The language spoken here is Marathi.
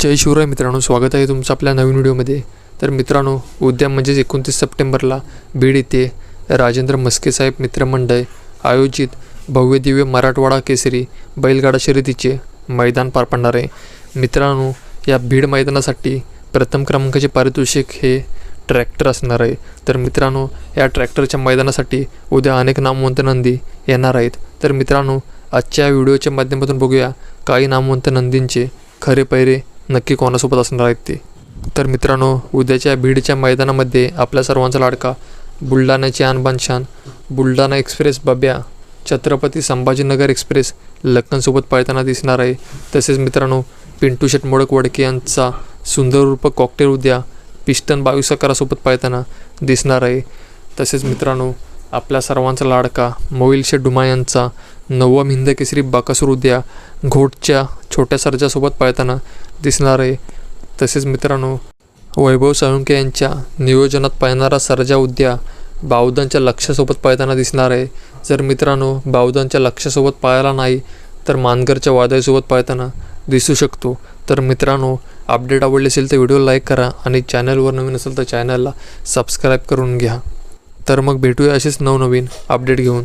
जय शिवराय मित्रांनो स्वागत आहे तुमचं आपल्या नवीन व्हिडिओमध्ये. तर मित्रांनो उद्या म्हणजेच एकोणतीस सप्टेंबरला बीड येथे राजेंद्र मस्के साहेब मित्रमंडळ आयोजित भव्य दिव्य मराठवाडा केसरी बैलगाडा शर्यतीचे मैदान पार पडणार आहे. मित्रांनो या बीड मैदानासाठी प्रथम क्रमांकाचे पारितोषिक हे ट्रॅक्टर असणार आहे. तर मित्रांनो या ट्रॅक्टरच्या मैदानासाठी उद्या अनेक नामवंत नंदी येणार आहेत. तर मित्रांनो आजच्या व्हिडिओच्या माध्यमातून बघूया काही नामवंत नंदींचे खरे पैरे नक्की कोणासोबत असणार आहेत ते? तर मित्रांनो उद्याच्या बीडच्या मैदानामध्ये आपल्या सर्वांचा लाडका बुलढाण्याची आणबान शान बुलढाणा एक्सप्रेस बब्या छत्रपती संभाजीनगर एक्सप्रेस लक्कनसोबत पळताना दिसणार आहे. तसेच मित्रांनो पिंटू शेट मोडक वडके यांचा सुंदर रूप कॉकटेल उद्या पिस्टन बावीस अकरासोबत पळताना दिसणार आहे. तसेच मित्रांनो आपल्या सर्वांचा लाडका मोईल शेठ डुमा यांचा नववा हिंद केसरी बाकासूर उद्या घोटच्या छोट्या सर्जासोबत पळताना दिसणार आहे. तसेच मित्रांनो वैभव साळुंके यांच्या नियोजनात पाळणारा सर्जा उद्या बावदांच्या लक्षासोबत पळताना दिसणार आहे. जर मित्रांनो बावदांच्या लक्षासोबत पाळायला नाही तर मानगरच्या वादळीसोबत पळताना दिसू शकतो. तर मित्रांनो अपडेट आवडले असेल तर व्हिडिओ लाईक करा आणि चॅनलवर नवीन असेल तर चॅनलला सबस्क्राईब करून घ्या. तर मग भेटूया असेच नवनवीन अपडेट घेऊन.